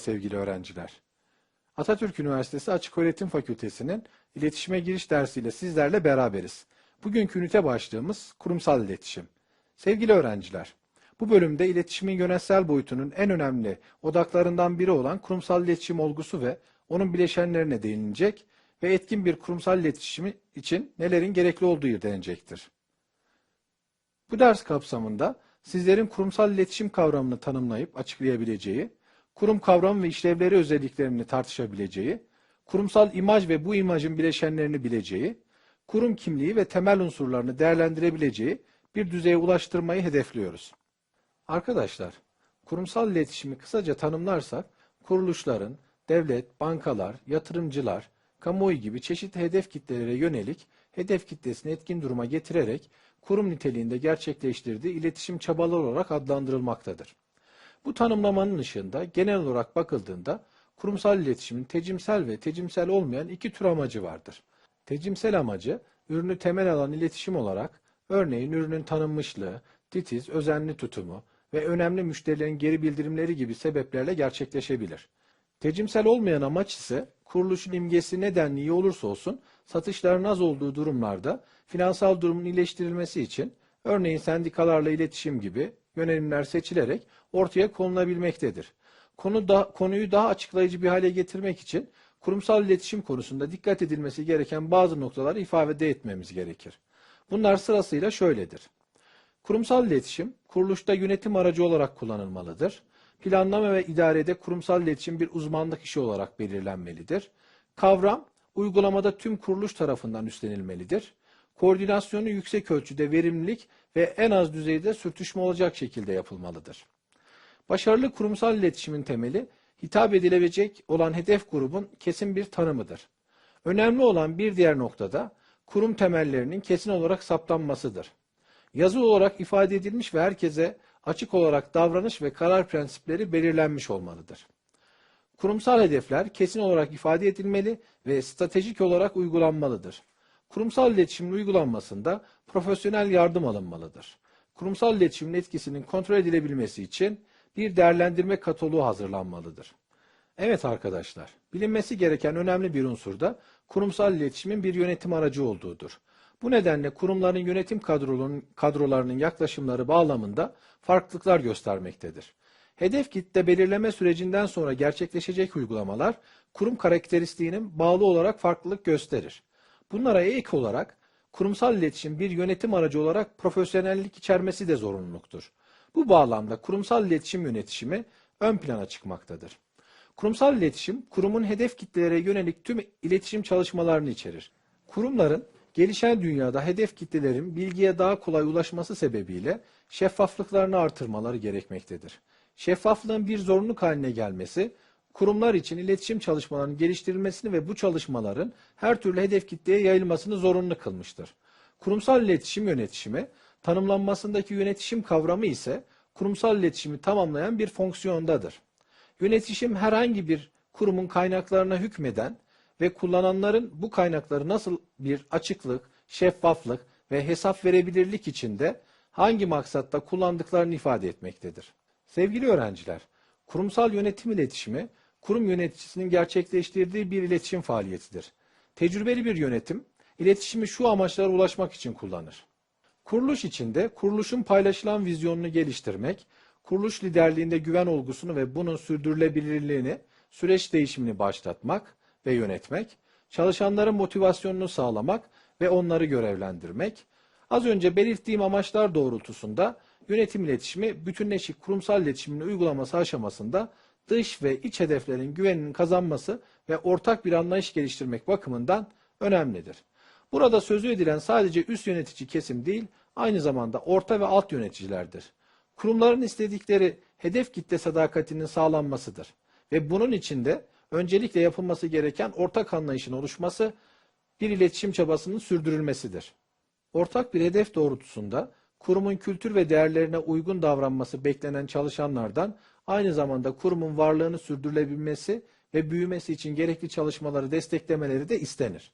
Sevgili öğrenciler. Atatürk Üniversitesi Açıköğretim Fakültesi'nin iletişime giriş dersiyle sizlerle beraberiz. Bugünkü ünite başlığımız kurumsal iletişim. Sevgili öğrenciler, bu bölümde iletişimin yönetsel boyutunun en önemli odaklarından biri olan kurumsal iletişim olgusu ve onun bileşenlerine değinilecek ve etkin bir kurumsal iletişimi için nelerin gerekli olduğu irdelenecektir. Bu ders kapsamında sizlerin kurumsal iletişim kavramını tanımlayıp açıklayabileceği, kurum kavramı ve işlevleri özelliklerini tartışabileceği, kurumsal imaj ve bu imajın bileşenlerini bileceği, kurum kimliği ve temel unsurlarını değerlendirebileceği bir düzeye ulaştırmayı hedefliyoruz. Arkadaşlar, kurumsal iletişimi kısaca tanımlarsak, kuruluşların, devlet, bankalar, yatırımcılar, kamuoyu gibi çeşitli hedef kitlelere yönelik hedef kitlesini etkin duruma getirerek kurum niteliğinde gerçekleştirdiği iletişim çabaları olarak adlandırılmaktadır. Bu tanımlamanın ışığında genel olarak bakıldığında kurumsal iletişimin tecimsel ve tecimsel olmayan iki tür amacı vardır. Tecimsel amacı ürünü temel alan iletişim olarak örneğin ürünün tanınmışlığı, titiz, özenli tutumu ve önemli müşterilerin geri bildirimleri gibi sebeplerle gerçekleşebilir. Tecimsel olmayan amaç ise kuruluşun imgesi nedenli iyi olursa olsun satışların az olduğu durumlarda finansal durumun iyileştirilmesi için örneğin sendikalarla iletişim gibi yönelimler seçilerek ortaya konulabilmektedir. Konu da, konuyu daha açıklayıcı bir hale getirmek için kurumsal iletişim konusunda dikkat edilmesi gereken bazı noktaları ifade etmemiz gerekir. Bunlar sırasıyla şöyledir. Kurumsal iletişim, kuruluşta yönetim aracı olarak kullanılmalıdır. Planlama ve idarede kurumsal iletişim bir uzmanlık işi olarak belirlenmelidir. Kavram, uygulamada tüm kuruluş tarafından üstlenilmelidir. Koordinasyonu yüksek ölçüde verimlilik ve en az düzeyde sürtüşme olacak şekilde yapılmalıdır. Başarılı kurumsal iletişimin temeli, hitap edilebilecek olan hedef grubun kesin bir tanımıdır. Önemli olan bir diğer noktada, kurum temellerinin kesin olarak saptanmasıdır. Yazı olarak ifade edilmiş ve herkese açık olarak davranış ve karar prensipleri belirlenmiş olmalıdır. Kurumsal hedefler kesin olarak ifade edilmeli ve stratejik olarak uygulanmalıdır. Kurumsal iletişimin uygulanmasında profesyonel yardım alınmalıdır. Kurumsal iletişimin etkisinin kontrol edilebilmesi için bir değerlendirme kataloğu hazırlanmalıdır. Evet arkadaşlar, bilinmesi gereken önemli bir unsur da kurumsal iletişimin bir yönetim aracı olduğudur. Bu nedenle kurumların yönetim kadrolarının, yaklaşımları bağlamında farklılıklar göstermektedir. Hedef kitle belirleme sürecinden sonra gerçekleşecek uygulamalar kurum karakteristiğinin bağlı olarak farklılık gösterir. Bunlara ek olarak kurumsal iletişim bir yönetim aracı olarak profesyonellik içermesi de zorunluluktur. Bu bağlamda kurumsal iletişim yönetişimi ön plana çıkmaktadır. Kurumsal iletişim, kurumun hedef kitlelere yönelik tüm iletişim çalışmalarını içerir. Kurumların gelişen dünyada hedef kitlelerin bilgiye daha kolay ulaşması sebebiyle şeffaflıklarını artırmaları gerekmektedir. Şeffaflığın bir zorunluluk haline gelmesi, kurumlar için iletişim çalışmalarının geliştirilmesini ve bu çalışmaların her türlü hedef kitleye yayılmasını zorunlu kılmıştır. Kurumsal iletişim yönetişimi, tanımlanmasındaki yönetişim kavramı ise kurumsal iletişimi tamamlayan bir fonksiyondadır. Yönetişim herhangi bir kurumun kaynaklarına hükmeden ve kullananların bu kaynakları nasıl bir açıklık, şeffaflık ve hesap verebilirlik içinde hangi maksatta kullandıklarını ifade etmektedir. Sevgili öğrenciler, kurumsal yönetim iletişimi, kurum yöneticisinin gerçekleştirdiği bir iletişim faaliyetidir. Tecrübeli bir yönetim, iletişimi şu amaçlara ulaşmak için kullanır. Kuruluş içinde kuruluşun paylaşılan vizyonunu geliştirmek, kuruluş liderliğinde güven olgusunu ve bunun sürdürülebilirliğini, süreç değişimini başlatmak ve yönetmek, çalışanların motivasyonunu sağlamak ve onları görevlendirmek, az önce belirttiğim amaçlar doğrultusunda yönetim iletişimi bütünleşik kurumsal iletişimin uygulaması aşamasında dış ve iç hedeflerin güveninin kazanması ve ortak bir anlayış geliştirmek bakımından önemlidir. Burada sözü edilen sadece üst yönetici kesim değil, aynı zamanda orta ve alt yöneticilerdir. Kurumların istedikleri hedef kitle sadakatinin sağlanmasıdır. Ve bunun içinde öncelikle yapılması gereken ortak anlayışın oluşması, bir iletişim çabasının sürdürülmesidir. Ortak bir hedef doğrultusunda kurumun kültür ve değerlerine uygun davranması beklenen çalışanlardan aynı zamanda kurumun varlığını sürdürülebilmesi ve büyümesi için gerekli çalışmaları desteklemeleri de istenir.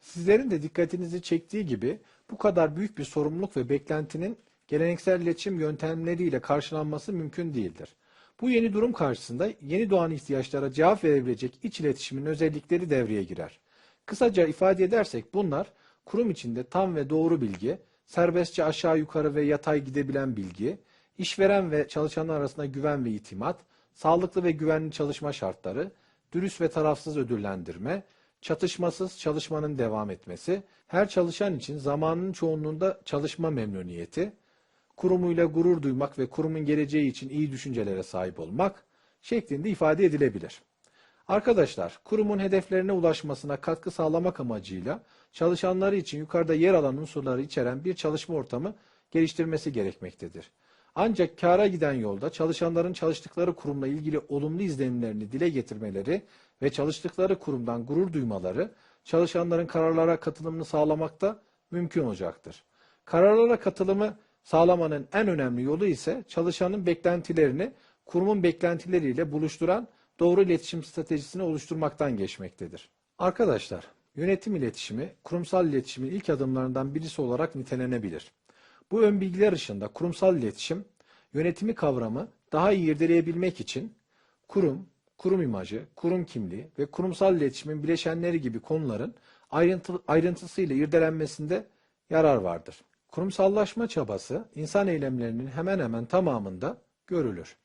Sizlerin de dikkatinizi çektiği gibi bu kadar büyük bir sorumluluk ve beklentinin geleneksel iletişim yöntemleriyle karşılanması mümkün değildir. Bu yeni durum karşısında yeni doğan ihtiyaçlara cevap verebilecek iç iletişimin özellikleri devreye girer. Kısaca ifade edersek bunlar kurum içinde tam ve doğru bilgi, serbestçe aşağı yukarı ve yatay gidebilen bilgi, işveren ve çalışanlar arasında güven ve itimat, sağlıklı ve güvenli çalışma şartları, dürüst ve tarafsız ödüllendirme, çatışmasız çalışmanın devam etmesi, her çalışan için zamanın çoğunluğunda çalışma memnuniyeti, kurumuyla gurur duymak ve kurumun geleceği için iyi düşüncelere sahip olmak şeklinde ifade edilebilir. Arkadaşlar, kurumun hedeflerine ulaşmasına katkı sağlamak amacıyla çalışanları için yukarıda yer alan unsurları içeren bir çalışma ortamı geliştirmesi gerekmektedir. Ancak kâra giden yolda çalışanların çalıştıkları kurumla ilgili olumlu izlenimlerini dile getirmeleri ve çalıştıkları kurumdan gurur duymaları çalışanların kararlara katılımını sağlamakta mümkün olacaktır. Kararlara katılımı sağlamanın en önemli yolu ise çalışanın beklentilerini kurumun beklentileriyle buluşturan doğru iletişim stratejisini oluşturmaktan geçmektedir. Arkadaşlar, yönetim iletişimi kurumsal iletişimin ilk adımlarından birisi olarak nitelenebilir. Bu ön bilgiler ışığında kurumsal iletişim, yönetimi kavramı daha iyi irdeleyebilmek için kurum, kurum imajı, kurum kimliği ve kurumsal iletişimin bileşenleri gibi konuların ayrıntı, ayrıntısıyla irdelenmesinde yarar vardır. Kurumsallaşma çabası insan eylemlerinin hemen hemen tamamında görülür.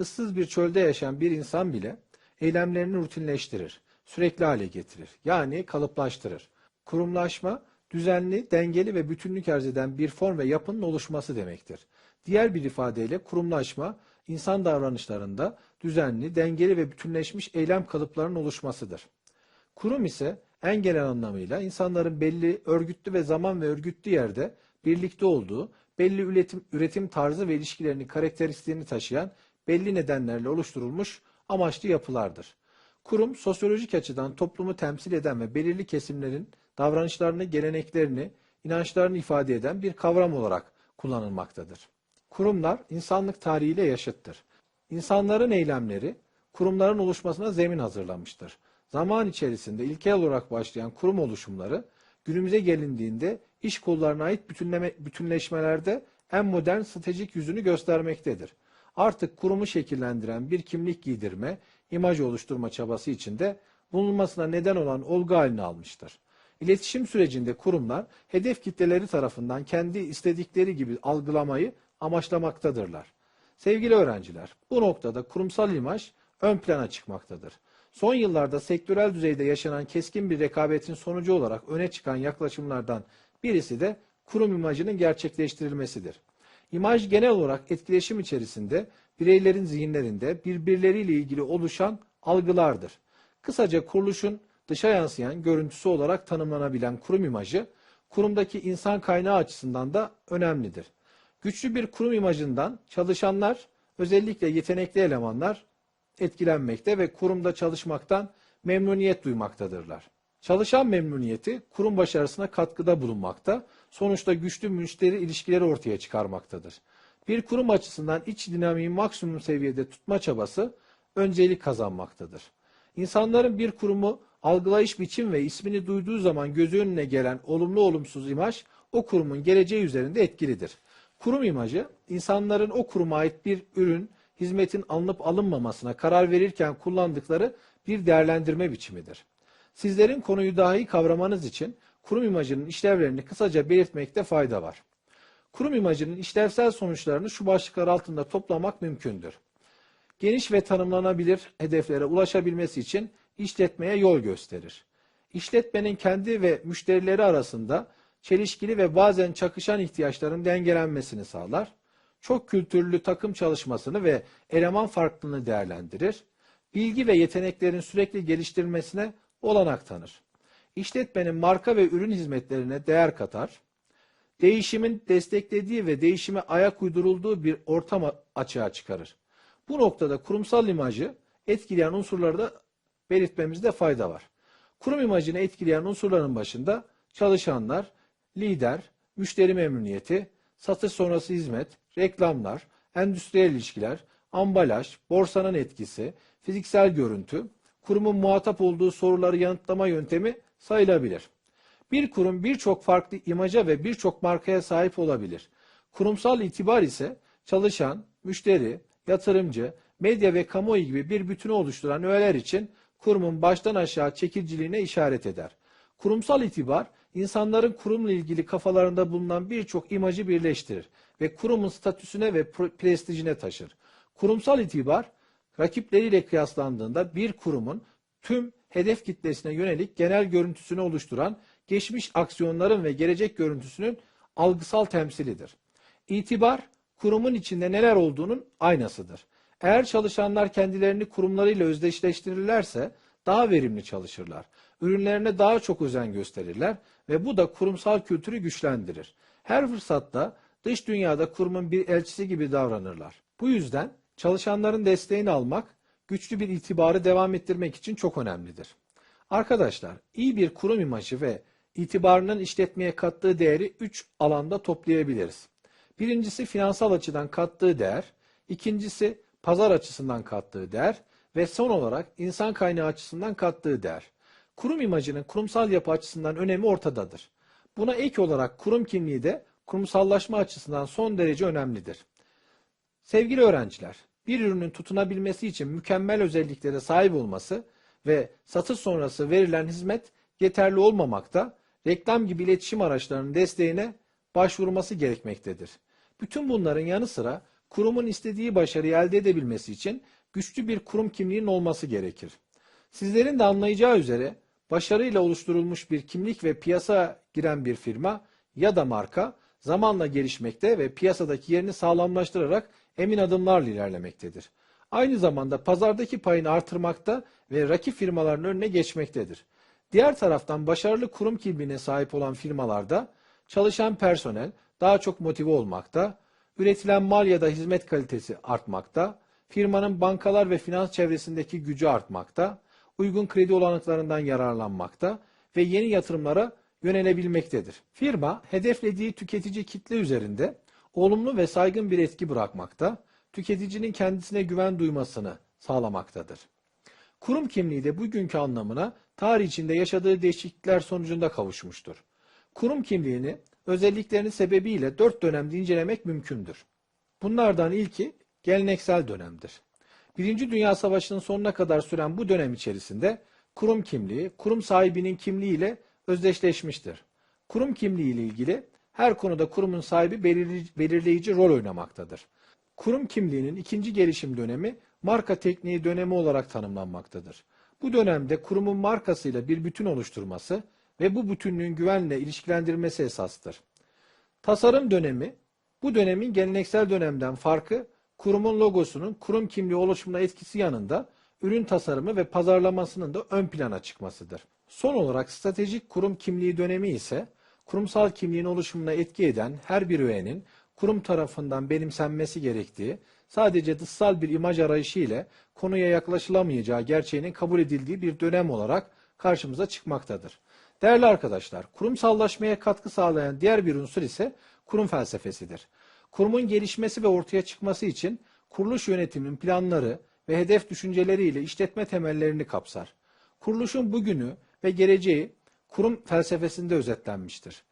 Issız bir çölde yaşayan bir insan bile eylemlerini rutinleştirir, sürekli hale getirir, yani kalıplaştırır. Kurumlaşma, düzenli, dengeli ve bütünlük arz eden bir form ve yapının oluşması demektir. Diğer bir ifadeyle kurumlaşma, insan davranışlarında düzenli, dengeli ve bütünleşmiş eylem kalıplarının oluşmasıdır. Kurum ise en genel anlamıyla insanların belli örgütlü ve zaman ve örgütlü yerde birlikte olduğu, belli üretim, üretim tarzı ve ilişkilerini karakteristiğini taşıyan belli nedenlerle oluşturulmuş amaçlı yapılardır. Kurum sosyolojik açıdan toplumu temsil eden ve belirli kesimlerin davranışlarını, geleneklerini, inançlarını ifade eden bir kavram olarak kullanılmaktadır. Kurumlar insanlık tarihiyle yaşıttır. İnsanların eylemleri kurumların oluşmasına zemin hazırlamıştır. Zaman içerisinde ilkel olarak başlayan kurum oluşumları günümüze gelindiğinde iş kollarına ait bütünleme, bütünleşmelerde en modern stratejik yüzünü göstermektedir. Artık kurumu şekillendiren bir kimlik giydirme, imaj oluşturma çabası içinde bulunmasına neden olan olgu halini almıştır. İletişim sürecinde kurumlar hedef kitleleri tarafından kendi istedikleri gibi algılamayı amaçlamaktadırlar. Sevgili öğrenciler, bu noktada kurumsal imaj ön plana çıkmaktadır. Son yıllarda sektörel düzeyde yaşanan keskin bir rekabetin sonucu olarak öne çıkan yaklaşımlardan birisi de kurum imajının gerçekleştirilmesidir. İmaj genel olarak etkileşim içerisinde bireylerin zihinlerinde birbirleriyle ilgili oluşan algılardır. Kısaca kuruluşun dışa yansıyan görüntüsü olarak tanımlanabilen kurum imajı, kurumdaki insan kaynağı açısından da önemlidir. Güçlü bir kurum imajından çalışanlar, özellikle yetenekli elemanlar etkilenmekte ve kurumda çalışmaktan memnuniyet duymaktadırlar. Çalışan memnuniyeti kurum başarısına katkıda bulunmakta, sonuçta güçlü müşteri ilişkileri ortaya çıkarmaktadır. Bir kurum açısından iç dinamiği maksimum seviyede tutma çabası öncelik kazanmaktadır. İnsanların bir kurumu algılayış biçim ve ismini duyduğu zaman gözü önüne gelen olumlu olumsuz imaj o kurumun geleceği üzerinde etkilidir. Kurum imajı insanların o kuruma ait bir ürün, hizmetin alınıp alınmamasına karar verirken kullandıkları bir değerlendirme biçimidir. Sizlerin konuyu daha iyi kavramanız için kurum imajının işlevlerini kısaca belirtmekte fayda var. Kurum imajının işlevsel sonuçlarını şu başlıklar altında toplamak mümkündür. Geniş ve tanımlanabilir hedeflere ulaşabilmesi için işletmeye yol gösterir. İşletmenin kendi ve müşterileri arasında çelişkili ve bazen çakışan ihtiyaçların dengelenmesini sağlar. Çok kültürlü takım çalışmasını ve eleman farklılığını değerlendirir. Bilgi ve yeteneklerin sürekli geliştirilmesine olanak tanır. İşletmenin marka ve ürün hizmetlerine değer katar. Değişimin desteklediği ve değişime ayak uydurulduğu bir ortam açığa çıkarır. Bu noktada kurumsal imajı etkileyen unsurları da belirtmemizde fayda var. Kurum imajını etkileyen unsurların başında çalışanlar, lider, müşteri memnuniyeti, satış sonrası hizmet, reklamlar, endüstriyel ilişkiler, ambalaj, borsanın etkisi, fiziksel görüntü, kurumun muhatap olduğu soruları yanıtlama yöntemi sayılabilir. Bir kurum birçok farklı imaja ve birçok markaya sahip olabilir. Kurumsal itibar ise çalışan, müşteri, yatırımcı, medya ve kamuoyu gibi bir bütünü oluşturan öğeler için kurumun baştan aşağı çekiciliğine işaret eder. Kurumsal itibar, insanların kurumla ilgili kafalarında bulunan birçok imajı birleştirir ve kurumun statüsüne ve prestijine taşır. Kurumsal itibar, rakipleriyle kıyaslandığında bir kurumun tüm hedef kitlesine yönelik genel görüntüsünü oluşturan geçmiş aksiyonların ve gelecek görüntüsünün algısal temsilidir. İtibar, kurumun içinde neler olduğunun aynasıdır. Eğer çalışanlar kendilerini kurumlarıyla özdeşleştirirlerse daha verimli çalışırlar. Ürünlerine daha çok özen gösterirler ve bu da kurumsal kültürü güçlendirir. Her fırsatta dış dünyada kurumun bir elçisi gibi davranırlar. Bu yüzden çalışanların desteğini almak, güçlü bir itibarı devam ettirmek için çok önemlidir. Arkadaşlar, iyi bir kurum imajı ve itibarının işletmeye kattığı değeri 3 alanda toplayabiliriz. Birincisi finansal açıdan kattığı değer, ikincisi pazar açısından kattığı değer ve son olarak insan kaynağı açısından kattığı değer. Kurum imajının kurumsal yapı açısından önemi ortadadır. Buna ek olarak kurum kimliği de kurumsallaşma açısından son derece önemlidir. Sevgili öğrenciler, bir ürünün tutunabilmesi için mükemmel özelliklere sahip olması ve satış sonrası verilen hizmet yeterli olmamakta, reklam gibi iletişim araçlarının desteğine başvurması gerekmektedir. Bütün bunların yanı sıra kurumun istediği başarıyı elde edebilmesi için güçlü bir kurum kimliğinin olması gerekir. Sizlerin de anlayacağı üzere başarıyla oluşturulmuş bir kimlik ve piyasa giren bir firma ya da marka zamanla gelişmekte ve piyasadaki yerini sağlamlaştırarak emin adımlarla ilerlemektedir. Aynı zamanda pazardaki payını artırmakta ve rakip firmaların önüne geçmektedir. Diğer taraftan başarılı kurum kimliğine sahip olan firmalarda çalışan personel daha çok motive olmakta, üretilen mal ya da hizmet kalitesi artmakta, firmanın bankalar ve finans çevresindeki gücü artmakta, uygun kredi olanaklarından yararlanmakta ve yeni yatırımlara yönelebilmektedir. Firma hedeflediği tüketici kitle üzerinde olumlu ve saygın bir etki bırakmakta, tüketicinin kendisine güven duymasını sağlamaktadır. Kurum kimliği de bugünkü anlamına tarih içinde yaşadığı değişiklikler sonucunda kavuşmuştur. Kurum kimliğini özelliklerini sebebiyle dört dönemde incelemek mümkündür. Bunlardan ilki geleneksel dönemdir. Birinci Dünya Savaşı'nın sonuna kadar süren bu dönem içerisinde kurum kimliği, kurum sahibinin kimliğiyle özdeşleşmiştir. Kurum kimliği ile ilgili her konuda kurumun sahibi belirleyici rol oynamaktadır. Kurum kimliğinin ikinci gelişim dönemi marka tekniği dönemi olarak tanımlanmaktadır. Bu dönemde kurumun markasıyla bir bütün oluşturması ve bu bütünlüğün güvenle ilişkilendirilmesi esastır. Tasarım dönemi, bu dönemin geleneksel dönemden farkı kurumun logosunun kurum kimliği oluşumuna etkisi yanında ürün tasarımı ve pazarlamasının da ön plana çıkmasıdır. Son olarak stratejik kurum kimliği dönemi ise kurumsal kimliğin oluşumuna etki eden her bir öğenin kurum tarafından benimsenmesi gerektiği, sadece dışsal bir imaj arayışı ile konuya yaklaşılamayacağı gerçeğinin kabul edildiği bir dönem olarak karşımıza çıkmaktadır. Değerli arkadaşlar, kurumsallaşmaya katkı sağlayan diğer bir unsur ise kurum felsefesidir. Kurumun gelişmesi ve ortaya çıkması için kuruluş yönetiminin planları ve hedef düşünceleriyle işletme temellerini kapsar. Kuruluşun bugünü ve geleceği kurum felsefesinde özetlenmiştir.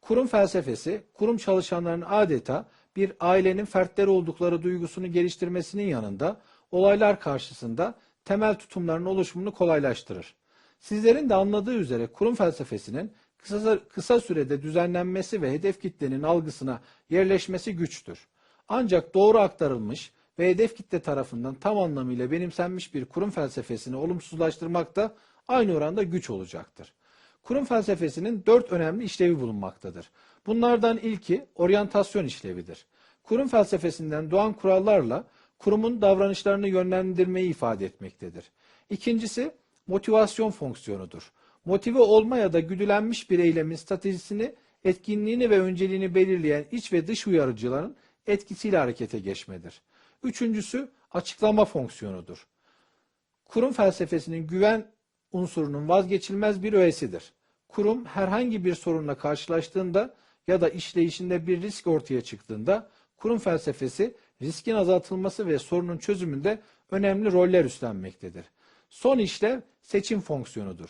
Kurum felsefesi, kurum çalışanlarının adeta bir ailenin fertleri oldukları duygusunu geliştirmesinin yanında olaylar karşısında temel tutumların oluşumunu kolaylaştırır. Sizlerin de anladığı üzere kurum felsefesinin kısa, kısa sürede düzenlenmesi ve hedef kitlenin algısına yerleşmesi güçtür. Ancak doğru aktarılmış ve hedef kitle tarafından tam anlamıyla benimsenmiş bir kurum felsefesini olumsuzlaştırmak da aynı oranda güç olacaktır. Kurum felsefesinin dört önemli işlevi bulunmaktadır. Bunlardan ilki oryantasyon işlevidir. Kurum felsefesinden doğan kurallarla kurumun davranışlarını yönlendirmeyi ifade etmektedir. İkincisi motivasyon fonksiyonudur. Motive olma ya da güdülenmiş bir eylemin stratejisini, etkinliğini ve önceliğini belirleyen iç ve dış uyarıcıların etkisiyle harekete geçmedir. Üçüncüsü açıklama fonksiyonudur. Kurum felsefesinin güven unsurunun vazgeçilmez bir öğesidir. Kurum herhangi bir sorunla karşılaştığında ya da işleyişinde bir risk ortaya çıktığında kurum felsefesi riskin azaltılması ve sorunun çözümünde önemli roller üstlenmektedir. Son işlev seçim fonksiyonudur.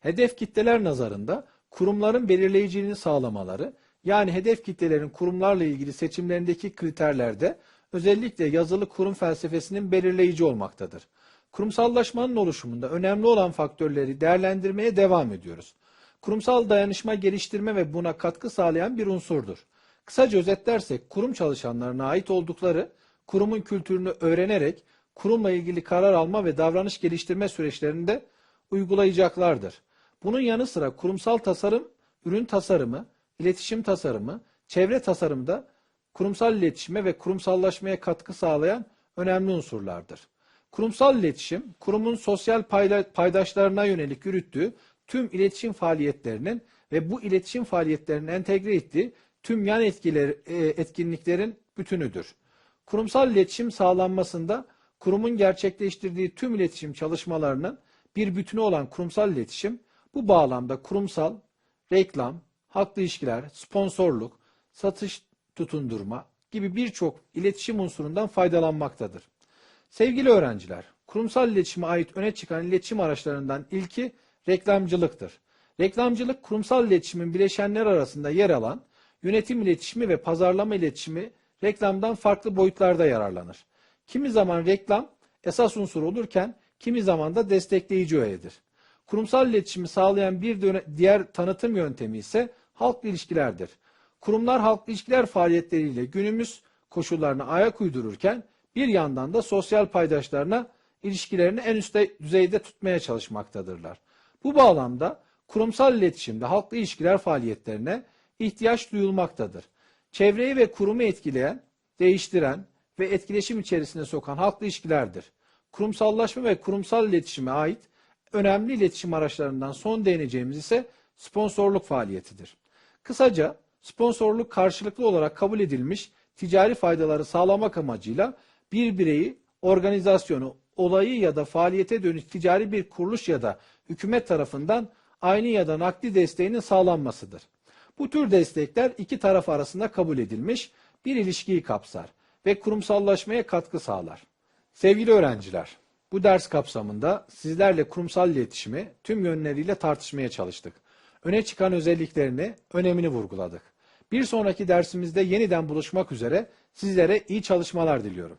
Hedef kitleler nazarında kurumların belirleyiciliğini sağlamaları, yani hedef kitlelerin kurumlarla ilgili seçimlerindeki kriterlerde özellikle yazılı kurum felsefesinin belirleyici olmaktadır. Kurumsallaşmanın oluşumunda önemli olan faktörleri değerlendirmeye devam ediyoruz. Kurumsal dayanışma geliştirme ve buna katkı sağlayan bir unsurdur. Kısaca özetlersek kurum çalışanlarına ait oldukları kurumun kültürünü öğrenerek kurumla ilgili karar alma ve davranış geliştirme süreçlerinde uygulayacaklardır. Bunun yanı sıra kurumsal tasarım, ürün tasarımı, iletişim tasarımı, çevre tasarımı da kurumsal iletişime ve kurumsallaşmaya katkı sağlayan önemli unsurlardır. Kurumsal iletişim, kurumun sosyal paydaşlarına yönelik yürüttüğü tüm iletişim faaliyetlerinin ve bu iletişim faaliyetlerinin entegre ettiği tüm yan etkiler, e, etkinliklerin bütünüdür. Kurumsal iletişim sağlanmasında kurumun gerçekleştirdiği tüm iletişim çalışmalarının bir bütünü olan kurumsal iletişim, bu bağlamda kurumsal, reklam, halkla ilişkiler, sponsorluk, satış tutundurma gibi birçok iletişim unsurundan faydalanmaktadır. Sevgili öğrenciler, kurumsal iletişime ait öne çıkan iletişim araçlarından ilki reklamcılıktır. Reklamcılık kurumsal iletişimin bileşenler arasında yer alan yönetim iletişimi ve pazarlama iletişimi reklamdan farklı boyutlarda yararlanır. Kimi zaman reklam esas unsur olurken kimi zaman da destekleyici öğedir. Kurumsal iletişimi sağlayan bir diğer tanıtım yöntemi ise halkla ilişkilerdir. Kurumlar halkla ilişkiler faaliyetleriyle günümüz koşullarına ayak uydururken bir yandan da sosyal paydaşlarına ilişkilerini en üst düzeyde tutmaya çalışmaktadırlar. Bu bağlamda kurumsal iletişimde halkla ilişkiler faaliyetlerine ihtiyaç duyulmaktadır. Çevreyi ve kurumu etkileyen, değiştiren ve etkileşim içerisine sokan halkla ilişkilerdir. Kurumsallaşma ve kurumsal iletişime ait önemli iletişim araçlarından son değineceğimiz ise sponsorluk faaliyetidir. Kısaca sponsorluk karşılıklı olarak kabul edilmiş ticari faydaları sağlamak amacıyla bir bireyi, organizasyonu, olayı ya da faaliyete dönük ticari bir kuruluş ya da hükümet tarafından aynı ya da nakdi desteğinin sağlanmasıdır. Bu tür destekler iki taraf arasında kabul edilmiş bir ilişkiyi kapsar ve kurumsallaşmaya katkı sağlar. Sevgili öğrenciler, bu ders kapsamında sizlerle kurumsal iletişimi tüm yönleriyle tartışmaya çalıştık. Öne çıkan özelliklerini, önemini vurguladık. Bir sonraki dersimizde yeniden buluşmak üzere sizlere iyi çalışmalar diliyorum.